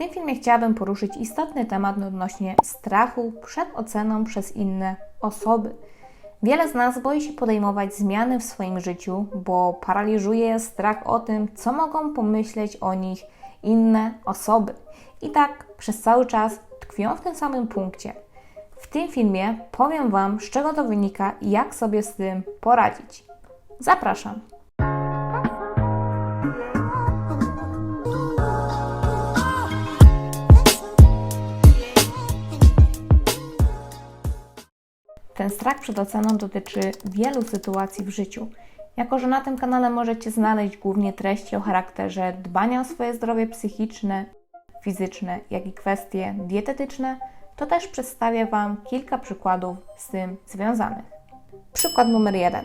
tym filmie chciałabym poruszyć istotny temat odnośnie strachu przed oceną przez inne osoby. Wiele z nas boi się podejmować zmiany w swoim życiu, bo paraliżuje je strach o tym, co mogą pomyśleć o nich inne osoby. I tak przez cały czas tkwią w tym samym punkcie. W tym filmie powiem Wam, z czego to wynika i jak sobie z tym poradzić. Zapraszam! Ten strach przed oceną dotyczy wielu sytuacji w życiu. Jako, że na tym kanale możecie znaleźć głównie treści o charakterze dbania o swoje zdrowie psychiczne, fizyczne, jak i kwestie dietetyczne, to też przedstawię Wam kilka przykładów z tym związanych. Przykład numer jeden.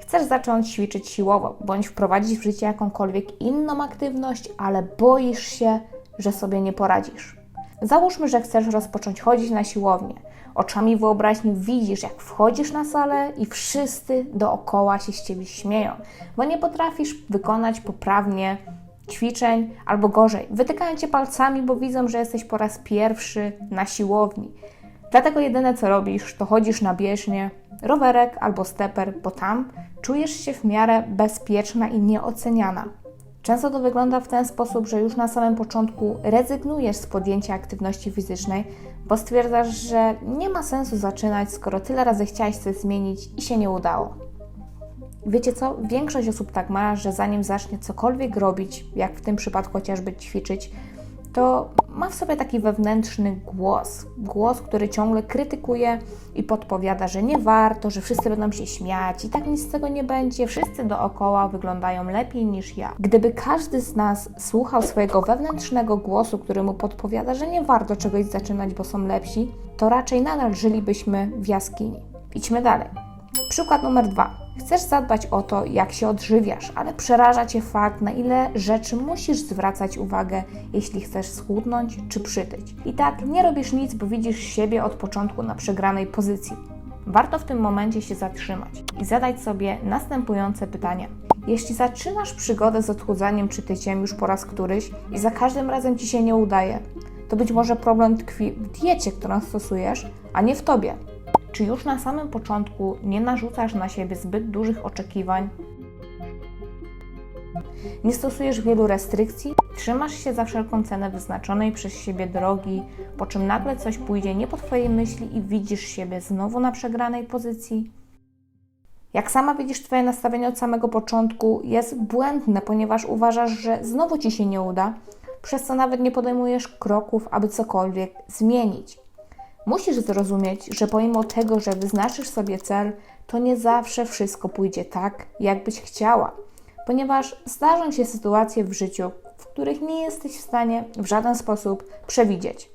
Chcesz zacząć ćwiczyć siłowo bądź wprowadzić w życie jakąkolwiek inną aktywność, ale boisz się, że sobie nie poradzisz. Załóżmy, że chcesz rozpocząć chodzić na siłownię. Oczami wyobraźni widzisz, jak wchodzisz na salę i wszyscy dookoła się z ciebie śmieją, bo nie potrafisz wykonać poprawnie ćwiczeń, albo gorzej, wytykają cię palcami, bo widzą, że jesteś po raz pierwszy na siłowni. Dlatego jedyne co robisz, to chodzisz na bieżnię, rowerek albo steper, bo tam czujesz się w miarę bezpieczna i nieoceniana. Często to wygląda w ten sposób, że już na samym początku rezygnujesz z podjęcia aktywności fizycznej, bo stwierdzasz, że nie ma sensu zaczynać, skoro tyle razy chciałeś coś zmienić i się nie udało. Wiecie co? Większość osób tak ma, że zanim zacznie cokolwiek robić, jak w tym przypadku chociażby ćwiczyć, to ma w sobie taki wewnętrzny głos. Głos, który ciągle krytykuje i podpowiada, że nie warto, że wszyscy będą się śmiać i tak nic z tego nie będzie, wszyscy dookoła wyglądają lepiej niż ja. Gdyby każdy z nas słuchał swojego wewnętrznego głosu, który mu podpowiada, że nie warto czegoś zaczynać, bo są lepsi, to raczej nadal żylibyśmy w jaskini. Idźmy dalej. Przykład numer dwa. Chcesz zadbać o to, jak się odżywiasz, ale przeraża Cię fakt, na ile rzeczy musisz zwracać uwagę, jeśli chcesz schudnąć czy przytyć. I tak nie robisz nic, bo widzisz siebie od początku na przegranej pozycji. Warto w tym momencie się zatrzymać i zadać sobie następujące pytania. Jeśli zaczynasz przygodę z odchudzaniem czy tyciem już po raz któryś i za każdym razem Ci się nie udaje, to być może problem tkwi w diecie, którą stosujesz, a nie w Tobie. Czy już na samym początku nie narzucasz na siebie zbyt dużych oczekiwań? Nie stosujesz wielu restrykcji? Trzymasz się za wszelką cenę wyznaczonej przez siebie drogi, po czym nagle coś pójdzie nie po Twojej myśli i widzisz siebie znowu na przegranej pozycji? Jak sama widzisz, Twoje nastawienie od samego początku jest błędne, ponieważ uważasz, że znowu Ci się nie uda, przez co nawet nie podejmujesz kroków, aby cokolwiek zmienić. Musisz zrozumieć, że pomimo tego, że wyznaczysz sobie cel, to nie zawsze wszystko pójdzie tak, jak byś chciała, ponieważ zdarzą się sytuacje w życiu, w których nie jesteś w stanie w żaden sposób przewidzieć.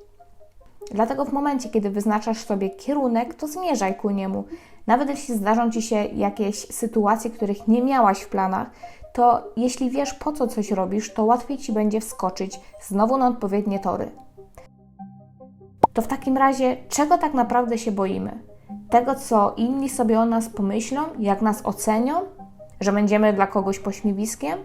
Dlatego w momencie, kiedy wyznaczasz sobie kierunek, to zmierzaj ku niemu. Nawet jeśli zdarzą ci się jakieś sytuacje, których nie miałaś w planach, to jeśli wiesz po co coś robisz, to łatwiej ci będzie wskoczyć znowu na odpowiednie tory to w takim razie czego tak naprawdę się boimy? Tego, co inni sobie o nas pomyślą, jak nas ocenią, że będziemy dla kogoś pośmiewiskiem?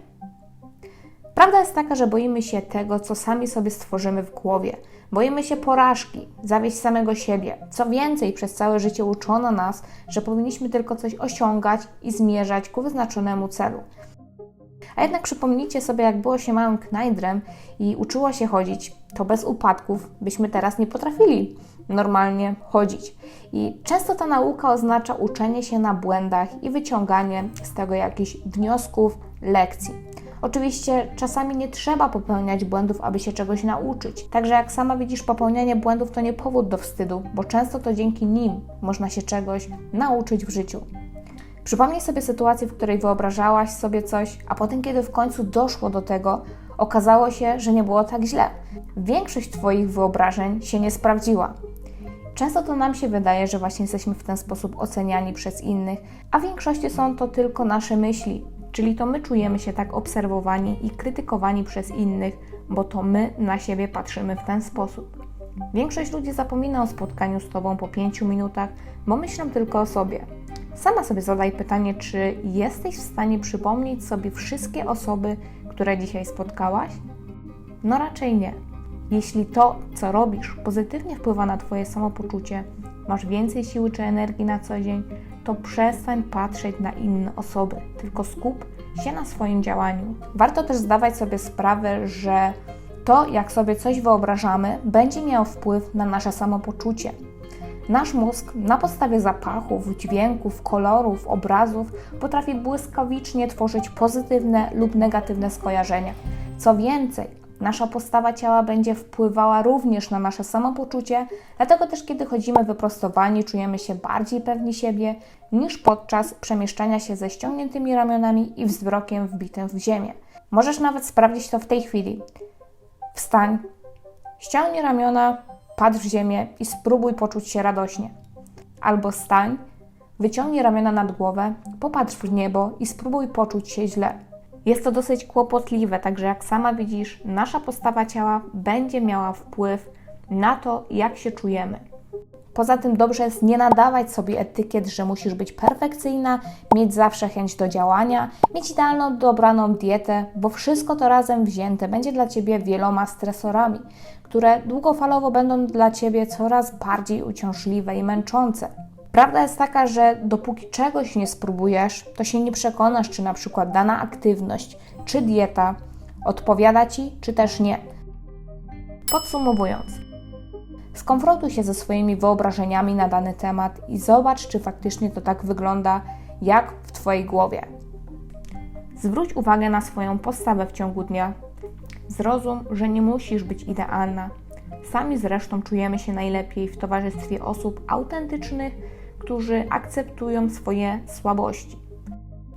Prawda jest taka, że boimy się tego, co sami sobie stworzymy w głowie. Boimy się porażki, zawieść samego siebie. Co więcej, przez całe życie uczono nas, że powinniśmy tylko coś osiągać i zmierzać ku wyznaczonemu celu. A jednak przypomnijcie sobie, jak było się małym knajdrem i uczyło się chodzić, to bez upadków byśmy teraz nie potrafili normalnie chodzić. I często ta nauka oznacza uczenie się na błędach i wyciąganie z tego jakichś wniosków, lekcji. Oczywiście czasami nie trzeba popełniać błędów, aby się czegoś nauczyć. Także jak sama widzisz, popełnianie błędów to nie powód do wstydu, bo często to dzięki nim można się czegoś nauczyć w życiu. Przypomnij sobie sytuację, w której wyobrażałaś sobie coś, a potem, kiedy w końcu doszło do tego, okazało się, że nie było tak źle. Większość Twoich wyobrażeń się nie sprawdziła. Często to nam się wydaje, że właśnie jesteśmy w ten sposób oceniani przez innych, a w większości są to tylko nasze myśli, czyli to my czujemy się tak obserwowani i krytykowani przez innych, bo to my na siebie patrzymy w ten sposób. Większość ludzi zapomina o spotkaniu z Tobą po pięciu minutach, bo myślą tylko o sobie. Sama sobie zadaj pytanie, czy jesteś w stanie przypomnieć sobie wszystkie osoby, które dzisiaj spotkałaś? No raczej nie. Jeśli to, co robisz, pozytywnie wpływa na Twoje samopoczucie, masz więcej siły czy energii na co dzień, to przestań patrzeć na inne osoby, tylko skup się na swoim działaniu. Warto też zdawać sobie sprawę, że to, jak sobie coś wyobrażamy, będzie miało wpływ na nasze samopoczucie. Nasz mózg na podstawie zapachów, dźwięków, kolorów, obrazów potrafi błyskawicznie tworzyć pozytywne lub negatywne skojarzenia. Co więcej, nasza postawa ciała będzie wpływała również na nasze samopoczucie, dlatego też kiedy chodzimy wyprostowani, czujemy się bardziej pewni siebie niż podczas przemieszczania się ze ściągniętymi ramionami i wzrokiem wbitym w ziemię. Możesz nawet sprawdzić to w tej chwili. Wstań, ściągnij ramiona, patrz w ziemię i spróbuj poczuć się radośnie. Albo stań, wyciągnij ramiona nad głowę, popatrz w niebo i spróbuj poczuć się źle. Jest to dosyć kłopotliwe, także jak sama widzisz, nasza postawa ciała będzie miała wpływ na to, jak się czujemy. Poza tym dobrze jest nie nadawać sobie etykiet, że musisz być perfekcyjna, mieć zawsze chęć do działania, mieć idealną, dobraną dietę, bo wszystko to razem wzięte będzie dla Ciebie wieloma stresorami, które długofalowo będą dla Ciebie coraz bardziej uciążliwe i męczące. Prawda jest taka, że dopóki czegoś nie spróbujesz, to się nie przekonasz, czy na przykład dana aktywność, czy dieta odpowiada Ci, czy też nie. Podsumowując, Skonfrontuj się ze swoimi wyobrażeniami na dany temat i zobacz, czy faktycznie to tak wygląda, jak w Twojej głowie. Zwróć uwagę na swoją postawę w ciągu dnia. Zrozum, że nie musisz być idealna. Sami zresztą czujemy się najlepiej w towarzystwie osób autentycznych, którzy akceptują swoje słabości.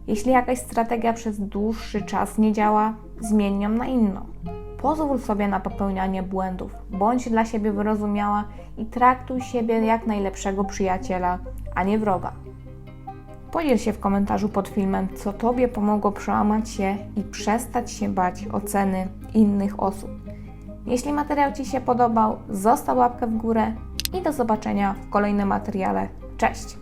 Jeśli jakaś strategia przez dłuższy czas nie działa, zmień ją na inną. Pozwól sobie na popełnianie błędów, bądź dla siebie wyrozumiała i traktuj siebie jak najlepszego przyjaciela, a nie wroga. Podziel się w komentarzu pod filmem, co Tobie pomogło przełamać się i przestać się bać oceny innych osób. Jeśli materiał Ci się podobał, zostaw łapkę w górę i do zobaczenia w kolejnym materiale. Cześć!